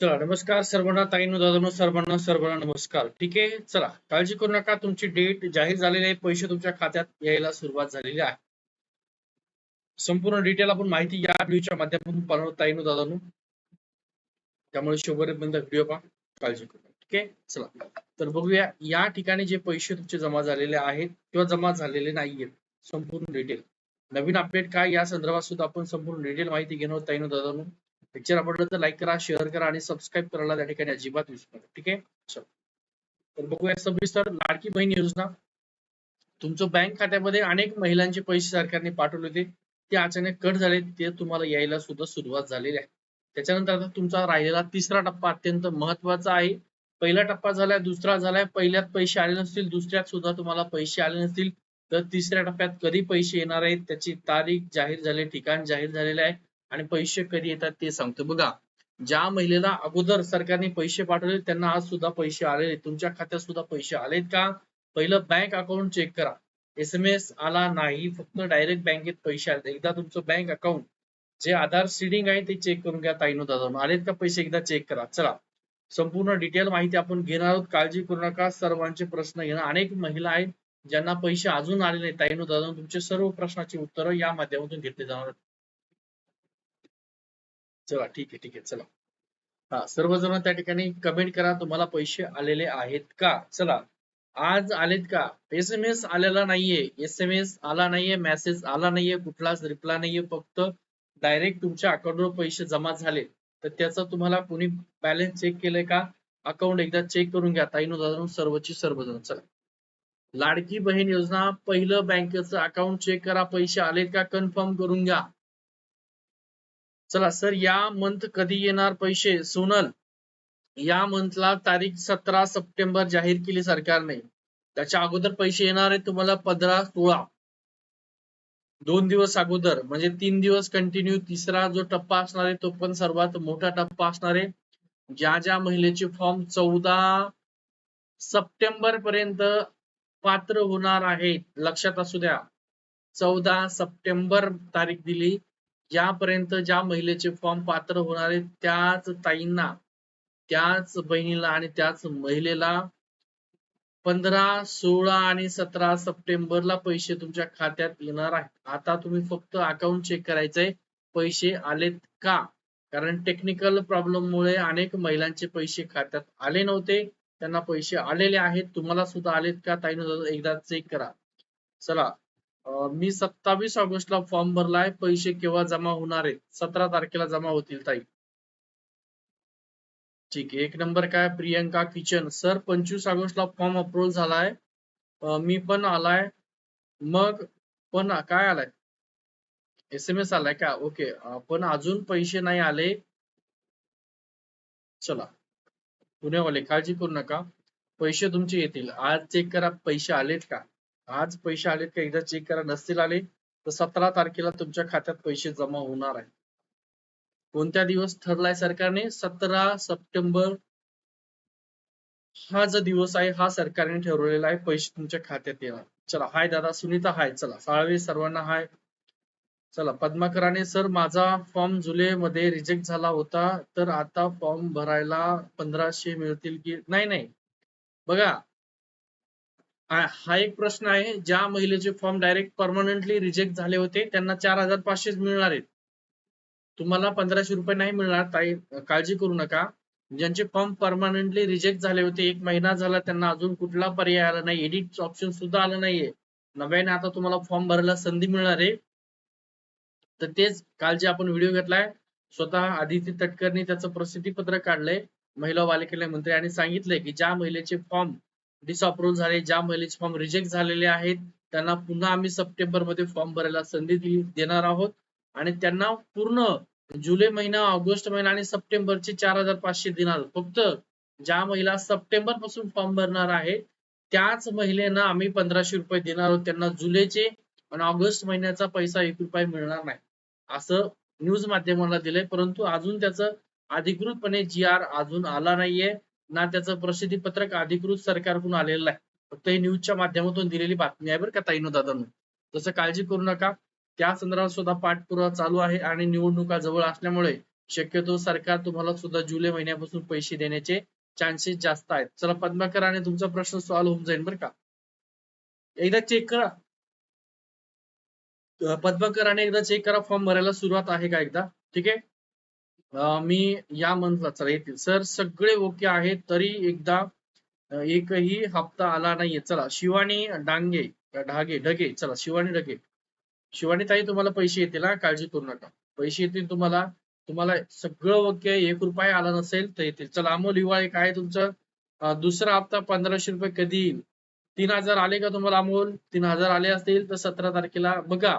चला नमस्कार सर्वांना ताईनो दादानो सर्वांना सर्वांना नमस्कार. ठीक आहे? चला काळजी करू नका. तुमची डेट जाहीर झालेली आहे. पैसे तुमच्या खात्यात यायला सुरुवात झालेली आहे. संपूर्ण डिटेल आपण माहिती या व्हिडिओच्या माध्यमातून पाहणार ताईनो दादानो. त्यामुळे शेवटपर्यंत व्हिडिओ पहा. काळजी करू ठीक आहे? चला. तर बघूया या ठिकाणी जे पैसे तुमचे जमा झालेले आहेत किंवा जमा झालेले नाहीयेत संपूर्ण डिटेल नवीन अपडेट काय? या संदर्भात सुद्धा आपण संपूर्ण डिटेल माहिती घेणार ताईनो दादानो. पिक्चर आवडलं तर लाईक करा शेअर करा आणि सबस्क्राईब करायला त्या ठिकाणी अजिबात विसरू नका ठीक आहे? चल तर बघूया सविस्तर लाडकी बहीण योजना तुमचं बँक खात्यामध्ये अनेक महिलांचे पैसे सरकारने पाठवले होते. ते अचानक कट झाले. ते तुम्हाला यायला सुद्धा सुरुवात झालेली आहे. त्याच्यानंतर आता तुमचा राहिलेला तिसरा टप्पा अत्यंत महत्त्वाचा आहे. पहिला टप्पा झालाय दुसरा झालाय. पहिल्यात पैसे आले नसतील दुसऱ्यात सुद्धा तुम्हाला पैसे आले नसतील. तर तिसऱ्या टप्प्यात कधी पैसे येणार आहेत त्याची तारीख जाहीर झाली ठिकाण जाहीर झालेले आहे. आणि पैसे कधी येतात ते सांगतो. बघा ज्या महिलेला अगोदर सरकारने पैसे पाठवले त्यांना आज सुद्धा पैसे आलेले तुमच्या खात्यात सुद्धा पैसे आलेत का? पहिलं बँक अकाउंट चेक करा. एस एम एस आला नाही फक्त डायरेक्ट बँकेत पैसे आले एकदा तुमचं बँक अकाउंट जे आधार सीडिंग आहे ते चेक करून घ्या ताईनो दादा. आलेत का पैसे? एकदा चेक करा. चला. संपूर्ण डिटेल माहिती आपण घेणार आहोत. काळजी करू नका. सर्वांचे प्रश्न घेणं अनेक महिला आहेत ज्यांना पैसे अजून आले नाही ताईनो दादा तुमचे सर्व प्रश्नाची उत्तरं या माध्यमातून घेतले जाणार चला ठीक आहे ठीक आहे चला. हा सर्वजण त्या ठिकाणी कमेंट करा तुम्हाला पैसे आलेले आहेत का? चला. आज आलेत का? एस एम एस आलेला नाहीये. एस एम एस आला नाहीये मेसेज आला नाहीये कुठलाच रिप्लाय नाहीये फक्त डायरेक्ट तुमच्या अकाउंटवर पैसे जमा झाले. तर त्याचा तुम्हाला कोणी बॅलन्स चेक केलंय का? अकाउंट एकदा चेक करून घ्या ताईनो दादा सर्वची सर्वजण. चला. लाडकी बहीण योजना पहिलं बँकेचं अकाउंट चेक करा पैसे आलेत का? कन्फर्म करून घ्या. चला सर या मंथ कधी येणार पैसे? सोनल या मंथला तारीख सतरा सप्टेंबर जाहीर केली सरकारने. त्याच्या अगोदर पैसे येणार आहे तुम्हाला पंधरा सोळा. दोन दिवस अगोदर म्हणजे तीन दिवस कंटिन्यू तिसरा जो टप्पा असणार आहे तो पण सर्वात मोठा टप्पा असणार आहे. ज्या ज्या महिलेचे फॉर्म चौदा सप्टेंबर पर्यंत पात्र होणार आहेत. लक्षात असू द्या. चौदा सप्टेंबर तारीख दिली. ज्यापर्यंत ज्या महिलेचे फॉर्म पात्र होणार आहेत त्याच ताईंना त्याच बहिणीला आणि त्याच महिलेला पंधरा सोळा आणि सतरा सप्टेंबरला पैसे तुमच्या खात्यात येणार आहेत. आता तुम्ही फक्त अकाउंट चेक करायचंय पैसे आलेत का? कारण टेक्निकल प्रॉब्लेम मुळे अनेक महिलांचे पैसे खात्यात आले नव्हते त्यांना पैसे आलेले आहेत तुम्हाला सुद्धा आलेत का? ताईन एकदा चेक करा. चला मी सत्तावीस ऑगस्टला फॉर्म भरलाय पैसे केव्हा जमा होणार आहेत? सतरा तारखेला जमा होतील ताई. ठीक आहे. एक नंबर काय? प्रियंका किचन. सर पंचवीस ऑगस्टला फॉर्म अप्रूव्ह झालाय. मी पण आलाय. मग पण काय आलाय? एस एम एस आलाय का? ओके. पण अजून पैसे नाही आले. चला. पुण्यावाले काळजी करू नका. पैसे तुमचे येतील. आज चेक करा पैसे आलेत का? आज पैसे आलेत का एकदा चेक करा. नसतील आले तर सतरा तारखेला तुमच्या खात्यात पैसे जमा होणार आहे कोणत्या दिवस ठरलाय सरकारने? सतरा सप्टेंबर हा जो दिवस आहे हा सरकारने ठरवलेला आहे. पैसे तुमच्या खात्यात येणार. चला हाय दादा सुनीता हाय. चला साळवे सर्वांना हाय. चला पद्माकराने सर माझा फॉर्म जुलै मध्ये रिजेक्ट झाला होता तर आता फॉर्म भरायला पंधराशे मिळतील की नाही नाही. बघा हा एक प्रश्न आहे. ज्या महिलेचे फॉर्म डायरेक्ट परमनंटली रिजेक्ट झाले होते त्यांना चार हजार पाचशेच मिळणार आहेत. तुम्हाला पंधराशे रुपये नाही मिळणार ताई. काळजी करू नका. ज्यांचे फॉर्म परमनंटली रिजेक्ट झाले होते एक महिना झाला त्यांना अजून कुठला पर्याय आला नाही. एडिट ऑप्शन सुद्धा आलं नाहीये. नव्याने आता तुम्हाला फॉर्म भरायला संधी मिळणार आहे. तर तेच काल जे आपण व्हिडिओ घेतलाय. स्वतः आदिती तटकरनी त्याचं प्रसिद्धी पत्र काढलंय. महिला बालकल्याण मंत्री आणि सांगितलंय की ज्या महिलेचे फॉर्म डिसअप्रूव्ह झाले ज्या महिलेचे फॉर्म रिजेक्ट झालेले आहेत त्यांना पुन्हा आम्ही सप्टेंबरमध्ये फॉर्म भरायला संधी देणार आहोत. आणि त्यांना पूर्ण जुलै महिना ऑगस्ट महिना आणि सप्टेंबरचे चार हजार पाचशे देणार. फक्त ज्या महिला सप्टेंबरपासून फॉर्म भरणार आहे त्याच महिलेना आम्ही पंधराशे रुपये देणार आहोत. त्यांना जुलैचे आणि ऑगस्ट महिन्याचा पैसा एक रुपये मिळणार नाही. असं न्यूज माध्यमाला दिलंय परंतु अजून त्याचं अधिकृतपणे जी आर अजून आला नाहीये. ना त्याचं प्रसिद्धी पत्रक अधिकृत सरकारकडून आलेलं आहे फक्त ही न्यूजच्या माध्यमातून दिलेली बातमी आहे बरं का ताईनो दादांनो. तसं काळजी करू नका त्या संदर्भात सुद्धा पाठपुरावा चालू आहे आणि निवडणुका जवळ असल्यामुळे शक्यतो सरकार तुम्हाला सुद्धा जुलै महिन्यापासून पैसे देण्याचे चान्सेस जास्त आहेत. चला पद्माकर आणि तुमचा प्रश्न सॉल्व्ह होऊन जाईल बरं का. एकदा चेक करा. पद्माकर आणि एकदा चेक करा फॉर्म भरायला सुरुवात आहे का एकदा? ठीक आहे? मी या मंथला चला येतील सर सगळे ओके आहेत तरी एकदा एकही हप्ता आला नाहीये. चला शिवानी डांगे ढागे ढगे चला शिवानी ढगे. शिवानी ताई तुम्हाला पैसे येतील हा? काळजी करू नका. पैसे येतील तुम्हाला. तुम्हाला सगळं ओके एक रुपया आला नसेल तर येतील. चला अमोल हिवाळे काय तुमचं. दुसरा हप्ता पंधराशे रुपये कधी येईल? तीन हजार आले का तुम्हाला अमोल? तीन हजार आले असतील तर सतरा तारखेला. बघा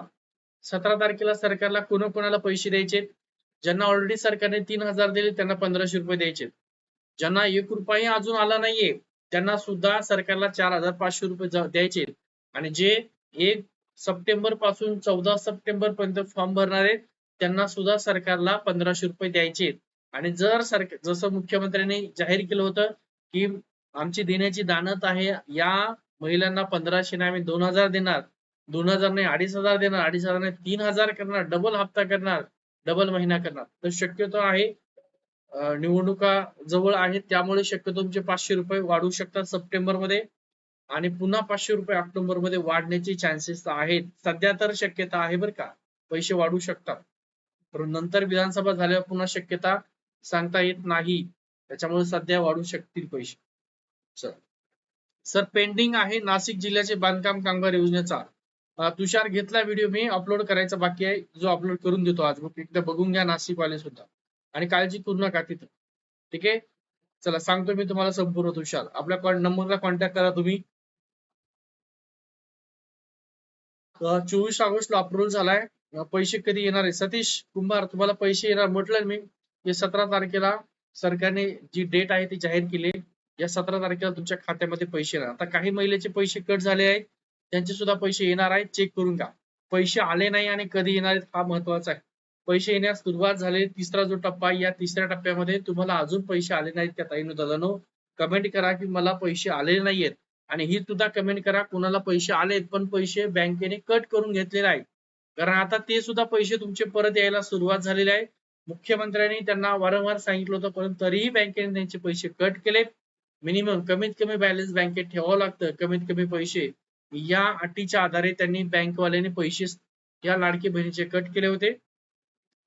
सतरा तारखेला सरकारला कोणा कोणाला पैसे द्यायचे ज्यांना ऑलरेडी सरकारने तीन हजार दिले त्यांना पंधराशे रुपये द्यायचे. ज्यांना एक रुपयाही अजून आला नाहीये त्यांना सुद्धा सरकारला चार हजार पाचशे रुपये द्यायचे. आणि जे एक सप्टेंबरपासून चौदा सप्टेंबर पर्यंत फॉर्म भरणार आहेत त्यांना सुद्धा सरकारला पंधराशे रुपये द्यायचे. आणि जर सरकार जसं मुख्यमंत्र्यांनी जाहीर केलं होतं की आमची देण्याची दानत आहे या महिलांना पंधराशे नाही आम्ही दोन हजार देणार. दोन हजार नाही अडीच हजार देणार अडीच हजार नाही तीन हजार करणार डबल हप्ता करणार. डबल महिना करणार. तर शक्यतो आहे निवडणुका जवळ आहेत त्यामुळे शक्यतो तुमचे पाचशे रुपये वाढू शकतात सप्टेंबरमध्ये आणि पुन्हा पाचशे रुपये ऑक्टोबरमध्ये वाढण्याचे चान्सेस आहेत. सध्या तर शक्यता आहे बरं का पैसे वाढू शकतात. पण नंतर विधानसभा झाल्यावर पुन्हा शक्यता सांगता येत नाही. त्याच्यामुळे सध्या वाढू शकतील पैसे. सर सर पेंडिंग आहे नाशिक जिल्ह्याचे बांधकाम कामगार योजनेचा. तुषार घेतला व्हिडिओ मी अपलोड करायचा बाकी आहे. जो अपलोड करून देतो आज मग एकदा बघून घ्या नाशिक वाले सुद्धा. आणि काळजी करू नका तिथं. ठीक आहे? चला सांगतो मी तुम्हाला संपूर्ण तुषार. आपल्या नंबरला कॉन्टॅक्ट करा तुम्ही. चोवीस ऑगस्टला अप्रुव्हल झालाय. पैसे कधी येणार आहे? सतीश कुंभार तुम्हाला पैसे येणार म्हटलं मी. या सतरा तारखेला सरकारने जी डेट आहे ती जाहीर केली. या सतरा तारखेला तुमच्या खात्यामध्ये पैसे येणार. आता काही महिलेचे पैसे कट झाले आहेत. त्यांचे सुद्धा पैसे येणार आहेत चेक करून घ्या. पैसे आले नाही आणि कधी येणार आहेत हा महत्त्वाचा आहे. पैसे येण्यास सुरुवात झाली तिसरा जो टप्पा आहे, या तिसऱ्या टप्प्यामध्ये तुम्हाला अजून पैसे आले नाहीत त्या ताईनो दादानो कमेंट करा की मला पैसे आलेले नाहीयेत. आणि ही सुद्धा कमेंट करा कोणाला पैसे आलेत पण पैसे बँकेने कट करून घेतलेले आहेत कारण आता ते सुद्धा पैसे तुमचे परत यायला सुरुवात झालेली आहे. मुख्यमंत्र्यांनी त्यांना वारंवार सांगितलं होतं परंतु तरीही बँकेने त्यांचे पैसे कट केले मिनिमम कमीत कमी बॅलन्स बँकेत ठेवावं लागतं कमीत कमी पैसे. या अटीच्या आधारे त्यांनी बँकवाल्यांनी पैसे या लाडकी बहिणीचे कट केले होते.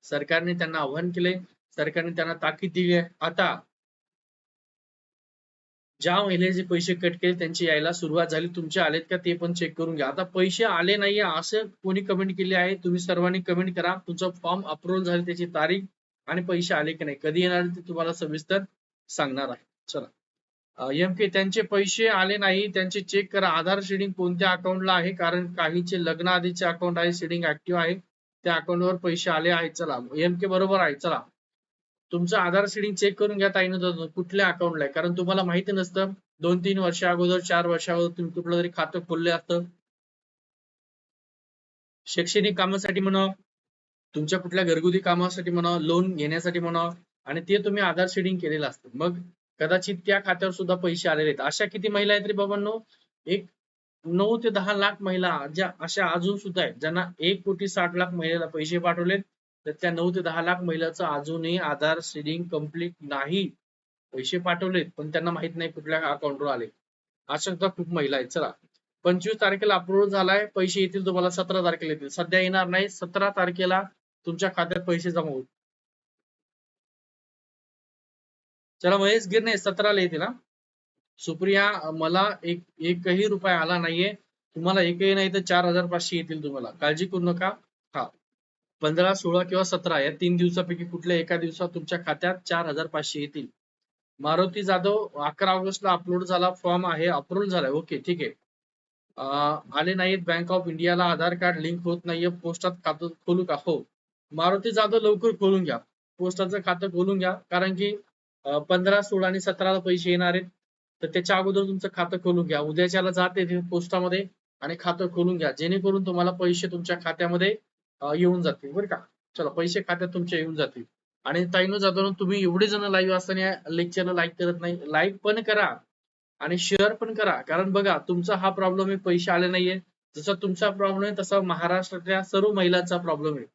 सरकारने त्यांना आव्हान केले. सरकारने त्यांना ताकीद दिली आता ज्या महिलेचे पैसे कट केले त्यांची यायला सुरुवात झाली. तुमचे आलेत का ते पण चेक करून घ्या. आता पैसे आले नाहीये असं कोणी कमेंट केली आहे? तुम्ही सर्वांनी कमेंट करा. तुमचा फॉर्म अप्रूव्हल झाली त्याची तारीख आणि पैसे आले की नाही? कधी येणार ते तुम्हाला सविस्तर सांगणार आहे. चला. एम के त्यांचे पैसे आले नाही. त्यांचे चेक करा. आधार शेडिंग कोणत्या अकाउंटला आहे? कारण काहीचे लग्न आधीचे अकाउंट आहे शेडिंग ऍक्टिव्ह आहे. त्या अकाउंटवर पैसे आले आहेत. चला. एम के बरोबर आहे. चला. तुमचं आधार सीडिंग चेक करून घ्या ताईनं. कुठल्या अकाउंटला आहे? कारण तुम्हाला माहिती नसतं. दोन तीन वर्षा अगोदर चार वर्षा अगोदर तुम्ही कुठलं तरी खातं खोलले असतं. शैक्षणिक कामासाठी म्हणा तुमच्या कुठल्या घरगुती कामासाठी म्हणा लोन घेण्यासाठी म्हणा आणि ते तुम्ही आधार सीडिंग केलेलं असतं. मग कदाचित त्या खात्यावर सुद्धा पैसे आलेले आहेत. अशा किती महिला आहेत रे बाबांनो? एक नऊ ते दहा लाख महिला ज्या अशा अजून सुद्धा आहेत ज्यांना एक कोटी साठ लाख महिलेला पैसे पाठवलेत तर त्या नऊ ते दहा लाख महिलाचं अजूनही आधार सिडिंग कंप्लीट नाही. पैसे पाठवलेत पण त्यांना माहीत नाही कुठल्या अकाउंटवर आले. अशा सुद्धा खूप महिला आहेत. चला पंचवीस तारखेला अप्रूव्ह झालाय पैसे येतील तुम्हाला सतरा तारखेला येतील. सध्या येणार नाही सतरा तारखेला तुमच्या खात्यात पैसे जमा होतील. चला महेश गिरणे सतराला येते ना? सुप्रिया मला एक एकही रुपया आला नाहीये. तुम्हाला एकही नाही तर चार हजार पाचशे येतील तुम्हाला. काळजी करू नका. हा. पंधरा सोळा किंवा सतरा या तीन दिवसापैकी कुठल्या एका दिवसात तुमच्या खात्यात चार हजार पाचशे येतील. मारुती जाधव अकरा ऑगस्टला अपलोड झाला फॉर्म आहे अप्रूव्ह झालाय. ओके ठीक आहे. आले नाहीत. बँक ऑफ इंडियाला आधार कार्ड लिंक होत नाहीये. पोस्टात खातं खोलू का? हो. मारुती जाधव लवकर खोलून घ्या. पोस्टाचं खातं खोलून घ्या. कारण की पंधरा सोळा आणि सतराला पैसे येणार आहेत. तर त्याच्या अगोदर तुमचं खातं खोलून घ्या. उद्याच्याला जाते पोस्टामध्ये आणि खातं खोलून घ्या. जेणेकरून तुम्हाला पैसे तुमच्या खात्यामध्ये येऊन जातील. बरं का? चला पैसे खात्यात तुमच्या येऊन जातील. आणि ताईनो जाधव तुम्ही एवढे जण लाईव्ह असताना लेक्चरला लाईक करत नाही. लाईक पण करा आणि शेअर पण करा. कारण बघा तुमचा हा प्रॉब्लेम आहे पैसे आले नाहीये. जसा तुमचा प्रॉब्लेम आहे तसा महाराष्ट्रातल्या सर्व महिलांचा प्रॉब्लेम आहे.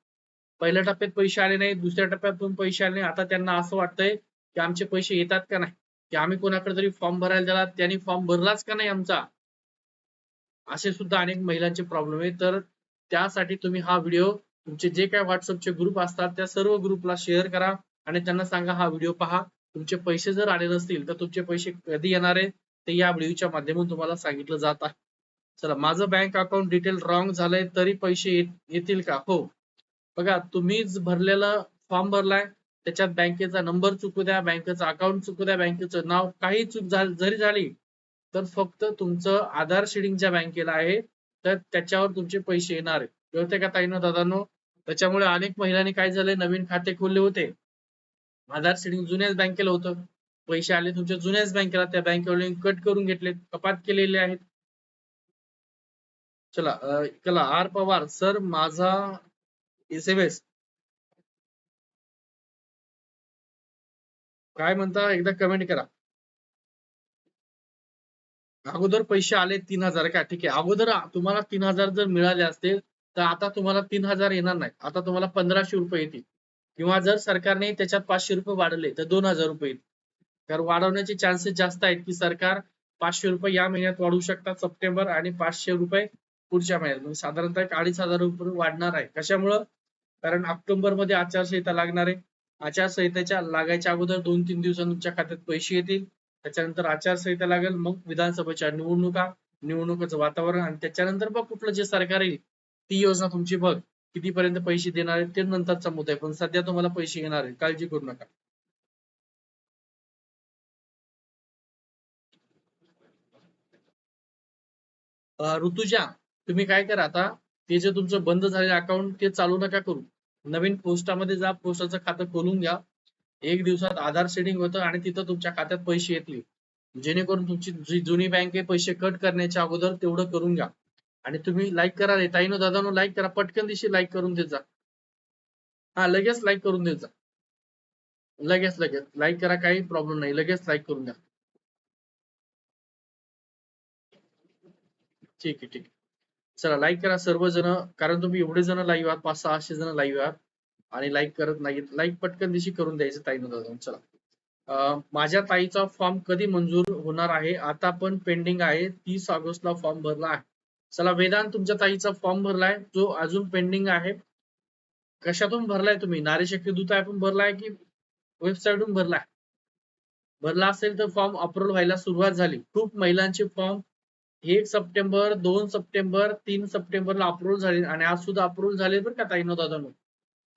पहिल्या टप्प्यात पैसे आले नाही दुसऱ्या टप्प्यात पण पैसे आले नाही. आता त्यांना असं वाटतंय की आमचे पैसे येतात का नाही? की आम्ही कोणाकडे तरी फॉर्म भरायला दिला त्यांनी फॉर्म भरलाच का नाही आमचा? असे सुद्धा अनेक महिलांचे प्रॉब्लेम आहे तर त्यासाठी तुम्ही हा व्हिडिओ तुमचे जे काही व्हॉट्सअपचे ग्रुप असतात त्या सर्व ग्रुपला शेअर करा आणि त्यांना सांगा हा व्हिडिओ पहा. तुमचे पैसे जर आले नसतील तर तुमचे पैसे कधी येणार आहे ते या व्हिडिओच्या माध्यमातून तुम्हाला सांगितलं जात आहे. चला माझं बँक अकाउंट डिटेल रॉंग झालंय तरी पैसे येतील का? हो. बघा तुम्हीच भरलेला फॉर्म भरलाय त्याच्यात बँकेचा नंबर चुकू द्या बँकेचं अकाउंट चुकू द्या बँकेचं नाव काही चूक जरी झाली तर फक्त तुमचं आधार शेडिंग ज्या बँकेला आहे तर त्याच्यावर तुमचे पैसे येणार आहे का ताईनो दादांनो? त्याच्यामुळे अनेक महिलांनी काय झालंय नवीन खाते खोलले होते. आधार शेडिंग जुन्याच बँकेला होतं. पैसे आले तुमच्या जुन्याच बँकेला त्या बँकेवाले कट करून घेतले कपात केलेले आहेत. चला अं, चला आर पवार सर माझा एस एम एस काय म्हणता? एकदा कमेंट करा. अगोदर पैसे आले तीन हजार. का ठीक आहे. अगोदर तुम्हाला तीन हजार जर मिळाले असतील तर आता तुम्हाला तीन हजार येणार नाही. आता तुम्हाला पंधराशे रुपये येतील. किंवा जर सरकारने त्याच्यात पाचशे रुपये वाढवले तर दोन हजार रुपये येतील. तर वाढवण्याचे चान्सेस जास्त आहेत की सरकार पाचशे रुपये या महिन्यात वाढवू शकतात सप्टेंबर आणि पाचशे रुपये पुढच्या महिन्यात. म्हणजे साधारणतः एक अडीच हजार रुपये वाढणार आहे. कशामुळं? कारण ऑक्टोबरमध्ये आचारसंहिता लागणार आहे. आचारसंहितेच्या लागायच्या अगोदर दोन तीन दिवसांच्या खात्यात पैसे येतील. त्याच्यानंतर आचारसंहिता लागेल मग विधानसभेच्या निवडणुका निवडणुकीचं वातावरण आणि त्याच्यानंतर बघ कुठलं जे सरकार येईल ती योजना तुमची बघ कितीपर्यंत पैसे देणार आहेत ते नंतरचा मुद्दा आहे. पण सध्या तुम्हाला पैसे येणार आहेत काळजी करू नका. ऋतुजा तुम्ही काय करा आता? ते जे तुमचं बंद झालेलं अकाउंट ते चालू नका करू. नवीन पोस्टामध्ये जा पोस्टाचं खातं खोलून घ्या. एक दिवसात आधार सेटिंग होतं आणि तिथं तुमच्या खात्यात पैसे येतील. जेणेकरून तुमची जी जुनी बँक आहे पैसे कट करण्याच्या अगोदर तेवढं करून घ्या. आणि तुम्ही लाईक करा रे. ताईनो दादानो लाईक करा. पटकन दिवशी लाईक करून देत जा. हा लगेच लाईक करून देत जा. लगेच लगेच. लाईक करा काही प्रॉब्लेम नाही. लगेच लाईक करून द्या. ठीक आहे ठीक आहे. चला लाईक करा सर्वजण. कारण तुम्ही एवढे जण लाईव्ह आहात पाच सहाशे जण लाईव्ह आहात. आणि लाईक करत नाहीत. लाईक पटकन दिवशी करून द्यायचं ताईनो जाऊन. चला. माझ्या ताईचा फॉर्म कधी मंजूर होणार आहे? आता पण पेंडिंग आहे. तीस ऑगस्टला फॉर्म भरला आहे. चला वेदांत तुमच्या ताईचा फॉर्म भरलाय. जो अजून पेंडिंग आहे. कशातून भरलाय तुम्ही? नारी शक्ती दूत ऍपून भरलाय की वेबसाईटून भरलाय? भरला असेल तर फॉर्म अप्रूव्ह व्हायला सुरुवात झाली. खूप महिलांचे फॉर्म एक सप्टेंबर दोन सप्टेंबर तीन सप्टेंबरला अप्रूव्ह झाले आणि आज सुद्धा अप्रूव्ह झाले बरं का ताईनो दादानो.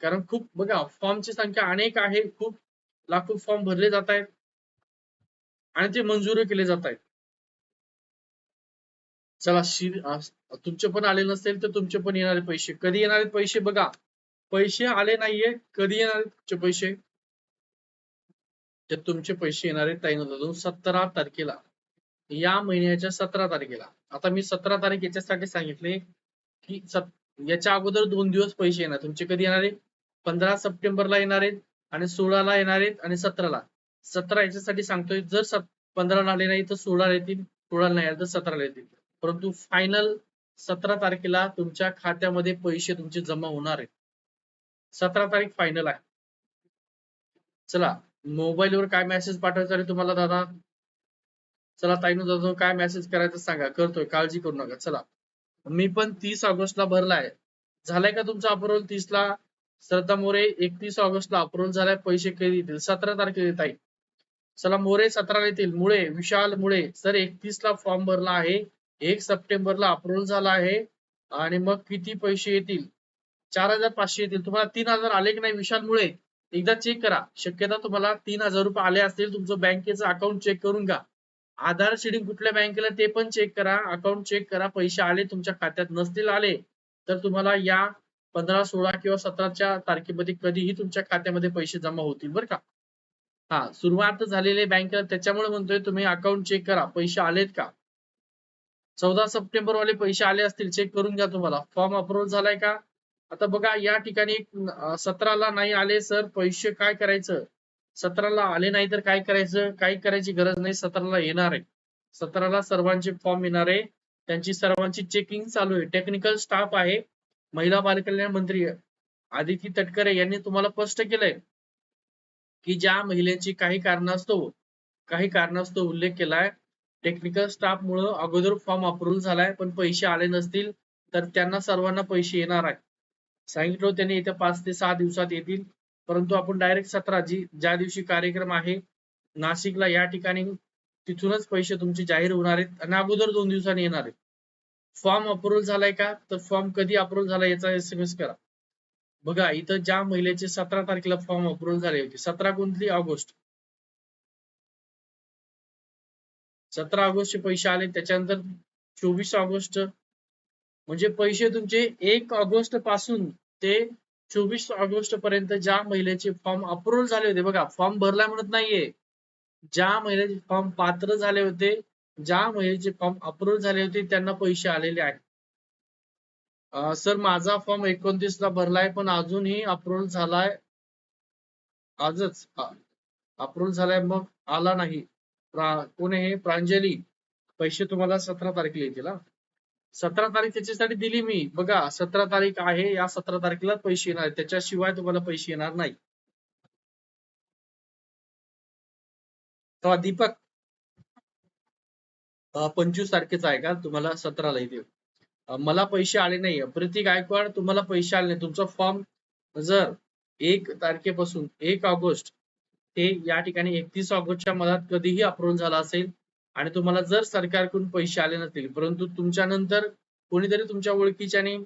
कारण खूप बघा फॉर्मची संख्या अनेक आहे खूप लाखो फॉर्म भरले जात आहेत. आणि ते मंजूर केले जात आहेत. चला शिर तुमचे पण आले नसेल तर तुमचे पण येणारे पैसे. कधी येणारे पैसे बघा. पैसे आले नाहीये कधी येणार तुमचे पैसे? तर तुमचे पैसे येणारे ताईनो दादा सतरा तारखेला. या महिन्याच्या सतरा तारखेला. आता मी सतरा तारीख याच्यासाठी सांगितले की सत- याच्या अगोदर दोन दिवस पैसे येणार. तुमचे कधी येणार आहे पंधरा सप्टेंबरला येणार आहेत आणि सोळाला येणार आहेत आणि सतराला. सतरा याच्यासाठी सांगतोय जर सत पंधराला आले नाही तर सोळाला येतील सोळाला नाही आले तर सतराला येतील. परंतु फायनल सतरा तारखेला तुमच्या खात्यामध्ये पैसे तुमचे जमा होणार आहेत. सतरा तारीख फायनल आहे. चला मोबाईलवर काय मेसेज पाठवायचा तुम्हाला दादा? चला ताईनं जाऊन काय मेसेज करायचं सांगा. करतोय काळजी करू नका. चला. मी पण तीस ऑगस्टला भरलाय झालाय का तुमचा अप्रुव्हल तीसला? श्रद्धा मोरे एकतीस ऑगस्टला अप्रुव्हल झालाय. पैसे कधी येतील? सतरा तारखेला ताई. चला मोरे सतरा येतील. मुळे विशाल मुळे. सर एकतीस ला फॉर्म भरला आहे. एक सप्टेंबरला अप्रुव्हल झाला आहे. आणि मग किती पैसे येतील? चार हजार पाचशे येतील. तुम्हाला तीन हजार आले की नाही विशाल मुळे? एकदा चेक करा. शक्यता तुम्हाला तीन हजार रुपये आले असतील. तुमचं बँकेचं अकाउंट चेक करून घ्या. आधार शेडिंग कुठल्या बँकेला ते पण चेक करा अकाउंट चेक करा पैसे आले तुमच्या खात्यात नसतील आले तर तुम्हाला या पंधरा सोळा किंवा सतराच्या तारखेमध्ये कधीही तुमच्या खात्यामध्ये पैसे जमा होतील बरं का? हा सुरुवात झालेले बँकेला त्याच्यामुळे म्हणतोय तुम्ही अकाउंट चेक करा पैसे आलेत का? चौदा सप्टेंबर वाले पैसे आले असतील चेक करून घ्या तुम्हाला. फॉर्म अप्रूव्ह झालाय का? आता बघा या ठिकाणी सतराला नाही आले सर पैसे काय करायचं? सतराला आले नाही तर काय करायचं? काही करायची गरज नाही. सतराला येणार आहे. सतराला सर्वांचे फॉर्म येणार आहे. त्यांची सर्वांची चेकिंग चालू आहे. टेक्निकल स्टाफ आहे. महिला बालकल्याण मंत्री आदिती तटकरे यांनी तुम्हाला स्पष्ट केलंय की ज्या महिलेची काही कारणास्तव काही कारणास्तव उल्लेख केलाय टेक्निकल स्टाफ मुळे अगोदर फॉर्म अप्रुव्ह झालाय पण पैसे आले नसतील तर त्यांना सर्वांना पैसे येणार आहे सांगितलं त्यांनी येत्या पाच ते सहा दिवसात येतील. परंतु आपण डायरेक्ट सतरा जी ज्या दिवशी कार्यक्रम आहे नाशिकला या ठिकाणी तिथूनच पैसे तुमचे जाहीर होणार आहेत आणि अगोदर दोन दिवसांनी येणार आहेत. फॉर्म अप्रुव्हल झालाय का? तर फॉर्म कधी अप्रुव्ह झाला याचा एस एम एस करा. बघा इथं ज्या महिलेचे सतरा तारखेला फॉर्म अप्रुव्हल झाले होते सतरा कोणती ऑगस्ट. सतरा ऑगस्टचे पैसे आले त्याच्यानंतर चोवीस ऑगस्ट. म्हणजे पैसे तुमचे एक ऑगस्टपासून ते चोवीस ऑगस्ट पर्यंत ज्या महिलेचे फॉर्म अप्रुव्हल झाले होते बघा फॉर्म भरला म्हणत नाहीये. ज्या महिलेचे फॉर्म पात्र झाले होते ज्या महिलेचे फॉर्म अप्रूव्हल झाले होते त्यांना पैसे आलेले आहेत. सर माझा फॉर्म एकोणतीस ला भरलाय पण अजूनही अप्रुव्ह झालाय. आजच अप्रूव्हल झालाय मग आला नाही. प्रा- कोण हे? प्रांजली पैसे तुम्हाला सतरा तारखेला येतील हा. सतरा तारीख त्याच्यासाठी दिली मी. बघा सतरा तारीख आहे या सतरा तारखेला पैसे येणार त्याच्याशिवाय तुम्हाला पैसे येणार नाही. दीपक पंचवीस तारखेचा आहे का? तुम्हाला सतराला येतील मला पैसे आले नाही. प्रतीक गायकवाड तुम्हाला पैसे आले नाही. तुमचा फॉर्म जर एक तारखेपासून एक ऑगस्ट ते या ठिकाणी एकतीस ऑगस्टच्या मधात कधीही अप्रूव्ह झाला असेल आणि तुम्हाला जर सरकारकडून पैसे आले नसतील परंतु तुमच्या नंतर कोणीतरी तुमच्या ओळखीच्याने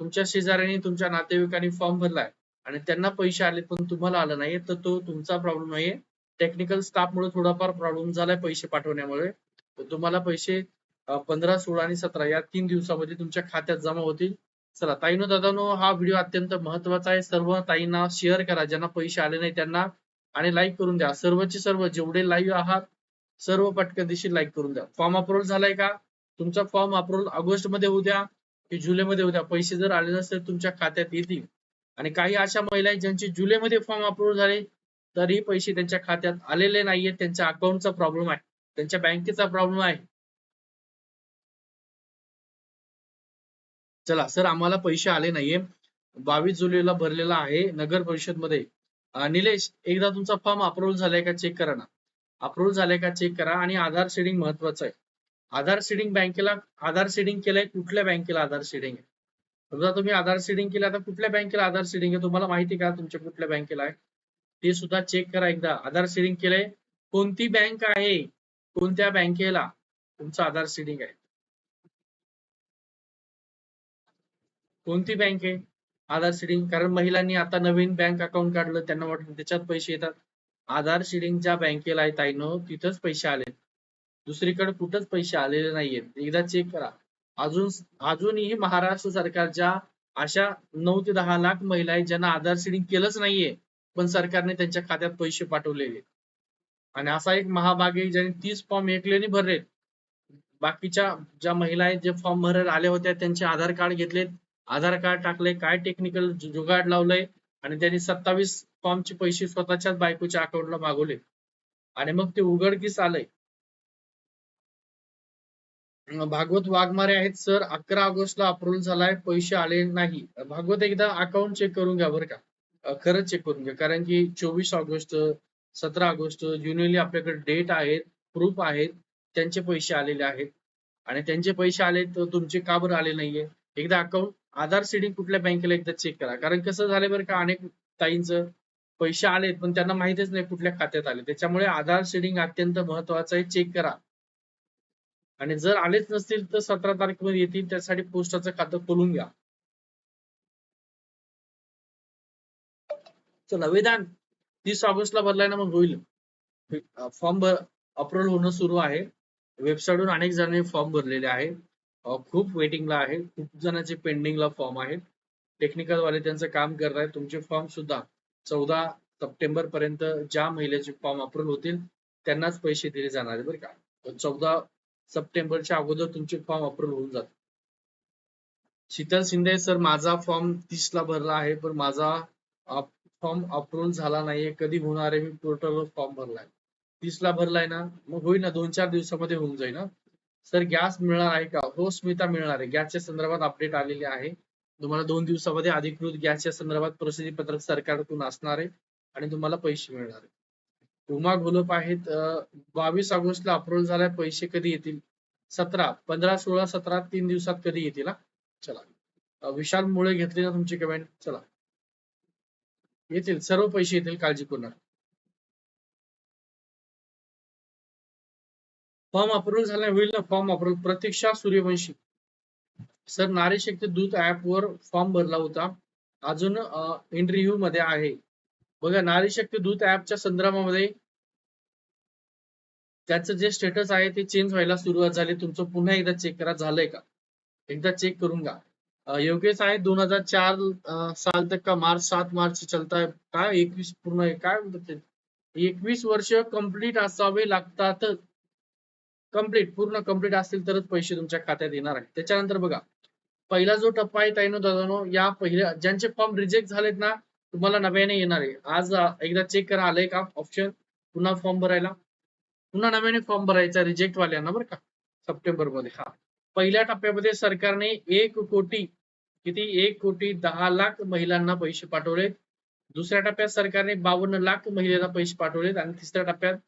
तुमच्या शेजाऱ्याने तुमच्या नातेवाईकांनी फॉर्म भरलाय आणि त्यांना पैसे आले पण तुम्हाला आलं नाही तर तो तुमचा प्रॉब्लेम नाही टेक्निकल स्टाफ मुळे थोडाफार प्रॉब्लेम झालाय पैसे पाठवण्यामुळे. तर तुम्हाला पैसे पंधरा सोळा आणि सतरा या तीन दिवसामध्ये तुमच्या खात्यात जमा होतील. चला ताईनो दादानो हा व्हिडिओ अत्यंत महत्त्वाचा आहे. सर्व ताईंना शेअर करा. ज्यांना पैसे आले नाही त्यांना आणि लाईक करून द्या. सर्वचे सर्व जेवढे लाईव्ह आहात सर्व पटकन लाईक करून द्या. फॉर्म अप्रुव्हल झालाय का? तुमचा फॉर्म अप्रुव्हल ऑगस्टमध्ये होऊ द्या की जुलैमध्ये होऊ पैसे जर आले नसतील तुमच्या खात्यात येतील. आणि काही अशा महिला आहेत ज्यांचे जुलैमध्ये फॉर्म अप्रुव्ह झाले तरी पैसे त्यांच्या खात्यात आलेले नाहीये त्यांच्या अकाउंटचा प्रॉब्लेम आहे. त्यांच्या बँकेचा प्रॉब्लेम आहे. चला सर आम्हाला पैसे आले नाहीये. बावीस जुलैला भरलेला आहे नगर परिषदमध्ये निलेश एकदा तुमचा फॉर्म अप्रुव्हल झालाय का? चेक करा ना. अप्रूव्ह झाले का चेक करा आणि आधार सीडिंग महत्वाचं आहे. आधार सीडिंग बँकेला आधार सीडिंग केलंय कुठल्या बँकेला आधार सीडिंग आहे? समजा तुम्ही आधार सीडिंग केलं आता कुठल्या बँकेला आधार सीडिंग आहे? तुम्हाला माहिती का तुमच्या कुठल्या बँकेला आहे? ते सुद्धा चेक करा एकदा. आधार सीडिंग केलंय कोणती बँक आहे? कोणत्या बँकेला तुमचं आधार सीडिंग आहे? कोणती बँक आहे? आधार सीडिंग कारण महिलांनी आता नवीन बँक अकाउंट काढलं त्यांना वाटलं त्याच्यात पैसे येतात. आधार शिडिंगच्या बँकेला आहे ताईनो तिथंच पैसे आले दुसरीकडे कुठंच पैसे आलेले नाहीयेत. एकदा चेक करा. अजून अजूनही महाराष्ट्र सरकारच्या अशा नऊ ते दहा लाख महिला आहेत ज्यांना आधार शिडिंग केलंच नाहीये पण सरकारने त्यांच्या खात्यात पैसे पाठवलेले. आणि असा एक महाभाग आहे ज्यांनी तीस फॉर्म एकलेने भरलेत. बाकीच्या ज्या महिला आहेत जे फॉर्म भरायला आल्या होत्या त्यांचे आधार कार्ड घेतलेत. आधार कार्ड टाकले काय टेक्निकल जुगाड लावलंय. आणि त्यांनी सत्तावीस फॉर्मचे पैसे स्वतःच्याच बायकोच्या अकाउंटला मागवले. आणि मग ते उघडकीस आलंय. भागवत वाघमारे आहेत सर अकरा ऑगस्टला अप्रूव्हल झालाय पैसे आले नाही. भागवत एकदा अकाउंट चेक करून घ्या बरं का. खरंच चेक करून घ्या. कारण की चोवीस ऑगस्ट सतरा ऑगस्ट ज्युनियरली आपल्याकडे डेट आहेत प्रूफ आहेत त्यांचे पैसे आलेले आहेत. आणि त्यांचे पैसे आले तर तुमचे का बरं आले नाहीये? एकदा अकाउंट आधार सीडिंग कुठल्या बँकेला एकदा चेक करा. कारण कसं झालं बरं का अनेक ताईंचं पैसे आलेत पण त्यांना माहितीच नाही कुठल्या खात्यात आले. त्याच्यामुळे आधार शेडिंग अत्यंत महत्वाचं आहे चेक करा. आणि जर आलेच नसतील तर सतरा तारखेमध्ये येतील त्यासाठी पोस्टाचं खातं खोलून घ्या. चला वेदांत तीस ऑगस्टला भरलाय ना मग होईल. फॉर्म भर अप्रूव्हल होणं सुरू आहे. वेबसाईटवरून अनेक जणांनी फॉर्म भरलेले आहे खूप वेटिंगला आहे. खूप जणांचे पेंडिंगला फॉर्म आहेत. टेक्निकल वाले त्यांचं काम करत आहेत तुमचे फॉर्म सुद्धा चौदा सप्टेंबर पर्यंत ज्या महिलेचे फॉर्म अप्रूव्ह होतील त्यांनाच पैसे दिले जाणार आहे बरं का. चौदा सप्टेंबरच्या अगोदर तुमचे फॉर्म अप्रूव्ह होऊन जातात शीतल शिंदे सर माझा फॉर्म तीस ला भरला आहे पण माझा फॉर्म अप्रूव्ह झाला नाहीये. कधी होणार आहे? मी पोर्टलवर फॉर्म भरलाय. तीस ला भरलाय ना? मग होईल ना? दोन चार दिवसामध्ये होऊन जाईल ना? सर गॅस मिळणार आहे का? हो स्मिता मिळणार आहे. गॅसच्या संदर्भात अपडेट आलेली आहे. तुम्हाला दोन दिवसामध्ये अधिकृत गॅसच्या संदर्भात प्रसिद्धी पत्रक सरकारकडून असणार आहे आणि तुम्हाला पैसे मिळणार आहे. उमा घोलप आहेत बावीस ऑगस्टला अप्रुव्ह झालाय पैसे कधी येतील? सतरा पंधरा सोळा सतरा तीन दिवसात कधी येतील हा? चला. विशाल मुळे घेतली ना तुमची कमेंट चला. येतील सर्व पैसे येतील काळजी करू नका फॉर्म अप्रूव्ह झाला होईल ना form approve Pratiksha Suryavanshi. Sir Nari Shakti Doot app वर फॉर्म भरला होता. अजून इंटरव्ह्यू मध्ये आहे. बघा नारी शक्ती दूत ऍपच्या संदर्भामध्ये त्याचं जे स्टेटस आहे ते चेंज व्हायला सुरुवात झाली. तुमचं पुन्हा एकदा चेक करा. झालंय का? एकदा चेक करून घ्या. योगेश आहे दोन हजार चार साल तक का मार्च सात मार्च चलता है? काय एकवीस पूर्ण काय म्हणतात ते? एकवीस वर्ष कंप्लीट असावे लागतात. कंप्लीट पूर्ण कंप्लीट असतील तरच पैसे तुमच्या खात्यात येणार आहे. त्याच्यानंतर बघा पहिला जो टप्पा आहे ताईनो दादानो या पहिल्या ज्यांचे फॉर्म रिजेक्ट झालेत ना तुम्हाला नव्याने येणार आहे. आज एकदा चेक करा आलंय का ऑप्शन पुन्हा फॉर्म भरायला. पुन्हा नव्याने फॉर्म भरायचा रिजेक्ट वाल्यांना बरं का? सप्टेंबरमध्ये हा. पहिल्या टप्प्यामध्ये सरकारने एक कोटी किती? एक कोटी दहा लाख महिलांना पैसे पाठवलेत. दुसऱ्या टप्प्यात सरकारने बावन्न लाख महिलांना पैसे पाठवलेत. आणि तिसऱ्या टप्प्यात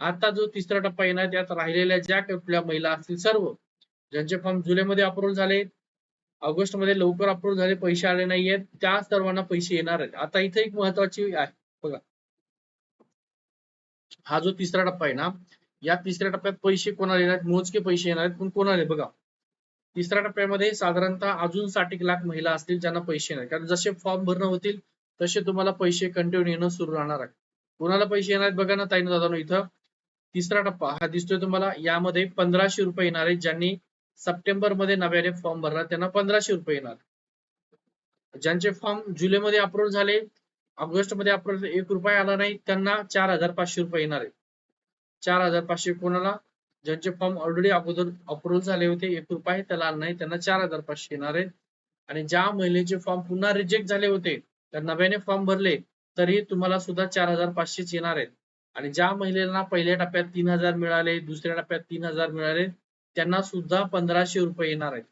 आता जो तिसरा टप्पा येणार त्यात राहिलेल्या ज्या कुठल्या महिला असतील सर्व ज्यांचे फॉर्म जुलैमध्ये अप्रूव्ह झाले ऑगस्टमध्ये लवकर अप्रूव्ह झाले पैसे आले नाहीयेत त्या सर्वांना पैसे येणार आहेत. आता इथे एक महत्वाची आहे बघा. हा जो तिसरा टप्पा आहे ना या तिसऱ्या टप्प्यात पैसे कोणाला येणार आहेत? मोजके पैसे येणार आहेत पण कोणाला बघा. तिसऱ्या टप्प्यामध्ये साधारणतः अजून साठ एक लाख महिला असतील ज्यांना पैसे येणार कारण जसे फॉर्म भरणं होतील तसे तुम्हाला पैसे कंटिन्यू येणं सुरू राहणार आहे. कोणाला पैसे येणार आहेत? बघा ना ताईन दादा इथं. तिसरा टप्पा हा दिसतोय तुम्हाला. यामध्ये पंधराशे रुपये येणार आहेत ज्यांनी सप्टेंबरमध्ये नव्याने फॉर्म भरला त्यांना पंधराशे रुपये येणार. ज्यांचे फॉर्म जुलैमध्ये अप्रूव्ह झाले ऑगस्टमध्ये अप्रूव्ह एक रुपया आला नाही त्यांना चार हजार पाचशे रुपये येणार आहे चार हजार पाचशे कोणाला? ज्यांचे फॉर्म ऑलरेडी अगोदर अप्रूव्ह झाले होते एक रुपये त्याला आला नाही त्यांना चार हजार पाचशे येणार आहेत. आणि ज्या महिलेचे फॉर्म पुन्हा रिजेक्ट झाले होते तर नव्याने फॉर्म भरले तरी तुम्हाला सुद्धा चार हजार पाचशेच येणार आहेत. आणि ज्या महिलेला पहिल्या टप्प्यात तीन हजार मिळाले दुसऱ्या टप्प्यात तीन हजार मिळाले त्यांना सुद्धा पंधराशे रुपये येणार आहेत.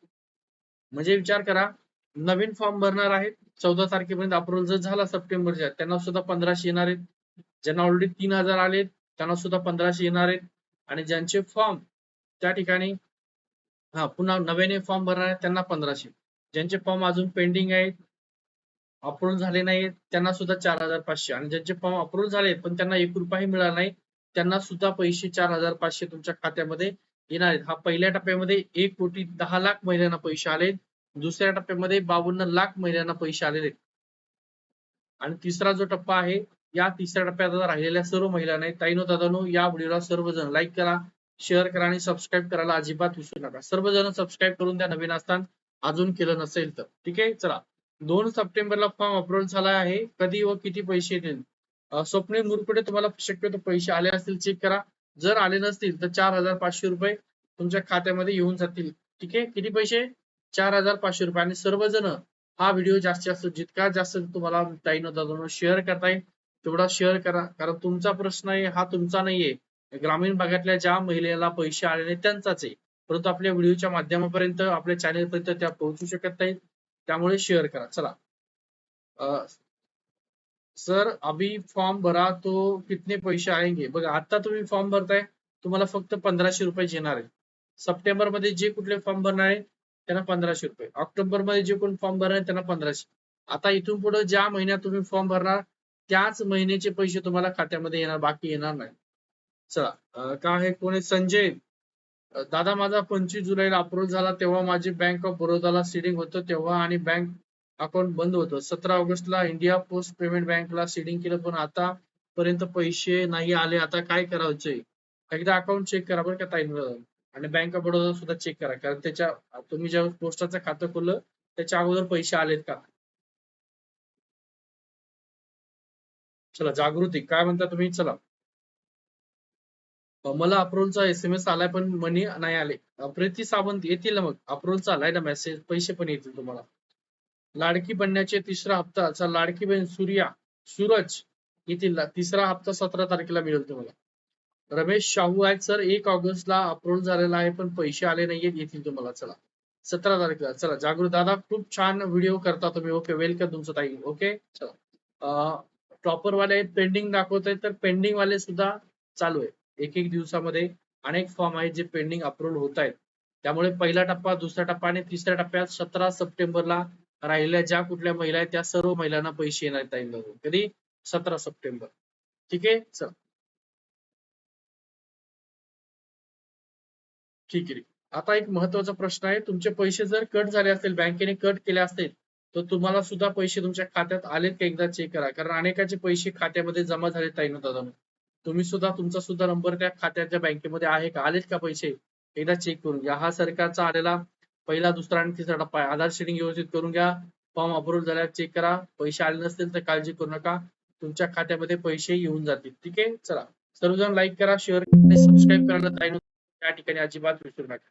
म्हणजे विचार करा नवीन फॉर्म भरणार आहेत. चौदा तारखेपर्यंत अप्रुव्हल जर झाला सप्टेंबरच्या त्यांना सुद्धा पंधराशे येणार आहेत. ज्यांना ऑलरेडी तीन हजार आलेत त्यांना सुद्धा पंधराशे येणार आहेत. आणि ज्यांचे फॉर्म त्या ठिकाणी हा पुन्हा नव्याने फॉर्म भरणार आहेत त्यांना पंधराशे. ज्यांचे फॉर्म अजून पेंडिंग आहेत अप्रूव्ह झाले नाहीत त्यांना सुद्धा चार हजार पाचशे. आणि ज्यांचे फॉर्म अप्रूव्ह झाले पण त्यांना एक रुपयाही मिळाला नाही त्यांना सुद्धा पैसे चार हजार पाचशे तुमच्या खात्यामध्ये येणार आहेत. हा पहिल्या टप्प्यामध्ये एक कोटी दहा लाख महिलांना पैसे आले दुसऱ्या टप्प्यामध्ये बावन्न लाख महिलांना पैसे आलेले आहेत. आणि तिसरा जो टप्पा आहे या तिसऱ्या टप्प्यात राहिलेल्या सर्व महिलांना ताईनो दादानो या व्हिडिओला सर्वजण लाईक करा शेअर करा आणि सबस्क्राईब करायला अजिबात विसरू नका. सर्वजण सबस्क्राईब करून द्या नवीन असताना. अजून केलं नसेल तर. ठीक आहे? चला. दोन सप्टेंबरला फॉर्म अप्रूव्ह झाला आहे. कधी व किती पैसे येतील? स्वप्नील मुरकुटे तुम्हाला शक्यतो पैसे आले असतील चेक करा. जर आले नसतील तर चार हजार पाचशे रुपये तुमच्या खात्यामध्ये येऊन जातील. ठीक आहे? किती पैसे? चार हजार पाचशे रुपये. आणि सर्वजण हा व्हिडिओ जास्तीत जास्त जितका जास्त तुम्हाला ताईनं दादांनो शेअर करता येईल तेवढा शेअर करा. कारण तुमचा प्रश्न आहे हा तुमचा नाहीये. ग्रामीण भागातल्या ज्या महिलेला पैसे आले नाही त्यांचाच आहे. परंतु आपल्या व्हिडिओच्या माध्यमापर्यंत आपल्या चॅनेलपर्यंत त्या पोहोचू शकत नाहीत. त्यामुळे शेअर करा. चला. सर अभी फॉर्म भरा तो कितने पैसे आएंगे? बघा आता तुम्ही फॉर्म भरताय तुम्हाला फक्त पंधराशे रुपये येणार आहे. सप्टेंबरमध्ये जे कुठले फॉर्म भरणार आहे त्यांना पंधराशे रुपये. ऑक्टोबरमध्ये जे कोण फॉर्म भरणार आहे त्यांना पंधराशे. आता इथून पुढे ज्या महिन्यात तुम्ही फॉर्म भरणार त्याच महिन्याचे पैसे तुम्हाला खात्यामध्ये येणार बाकी येणार नाही. चला का काय आहे कोण संजय. दादा माझा पंचवीस जुलैला अप्रूव्ह झाला तेव्हा माझी बँक ऑफ बडोदाला सीडिंग होतं तेव्हा आणि बँक अकाउंट बंद होतं. सतरा ऑगस्टला इंडिया पोस्ट पेमेंट बँकला सीडिंग केलं पण आता पर्यंत पैसे नाही आले. आता काय करायचे एकदा अकाउंट चेक करा बरं का ताई आणि बँक ऑफ बडोदा सुद्धा चेक करा. कारण त्याच्या तुम्ही ज्या पोस्टाचं खातं खोललं त्याच्या अगोदर पैसे आलेत का? चला जागृती. काय म्हणता तुम्ही? चला. मला अप्रोलचा एस एम एस आलाय पण मनी नाही आले. प्रीती सावंत येतील ना मग? अप्रोलचा आलाय ना मेसेज पैसे पण येतील तुम्हाला. लाडकी बनण्याचे तिसरा हप्ता लाडकी बहीण सूर्या सूरज येथील तिसरा हप्ता सतरा तारखेला मिळेल तुम्हाला. रमेश शाहू आहेत सर. एक ऑगस्टला अप्रूव्ह झालेला आहे पण पैसे आले नाहीयेत येथील तुम्हाला. चला. सतरा तारखेला. चला जागृत दादा खूप छान व्हिडिओ करता तुम्ही. ओके वेलकम तुमचं ताई. ओके चला. प्रॉपर वाले पेंडिंग दाखवत आहेत तर पेंडिंग वाले सुद्धा चालू आहे एक एक दिवसामध्ये अनेक फॉर्म आहेत जे पेंडिंग अप्रूव्ह होत आहेत. त्यामुळे पहिला टप्पा दुसरा टप्पा आणि तिसऱ्या टप्प्यात सतरा सप्टेंबरला राहिलेल्या ज्या कुठल्या महिला आहेत त्या सर्व महिलांना पैसे येणार आहेत ताईंमधून कधी? सतरा सप्टेंबर. ठीक आहे? चल. ठीक आहे. आता एक महत्त्वाचा प्रश्न आहे. तुमचे पैसे जर कट झाले असतील बँकेने कट केले असतील तर तुम्हाला सुद्धा पैसे तुमच्या खात्यात आलेत का? एकदा चेक करा. कारण अनेकाचे पैसे खात्यामध्ये जमा झाले ताईनं दादा तुम्ही सुद्धा तुमचा सुद्धा नंबर त्या खात्याच्या बँकेमध्ये आहे का? आलेत का पैसे? एकदा चेक करून घ्या. हा सरकारचा आलेला पहिला दुसरा आणि तिसरा टप्पा आहे. आधार शेडिंग व्यवस्थित करून घ्या. फॉर्म अप्रूव्ह झाल्यावर चेक करा. पैसे आले नसतील तर काळजी करू नका. तुमच्या खात्यामध्ये पैसे येऊन जातील. ठीक आहे? चला. सर्वजण लाईक करा शेअर सबस्क्राईब करायला त्या ठिकाणी अजिबात विसरू नका.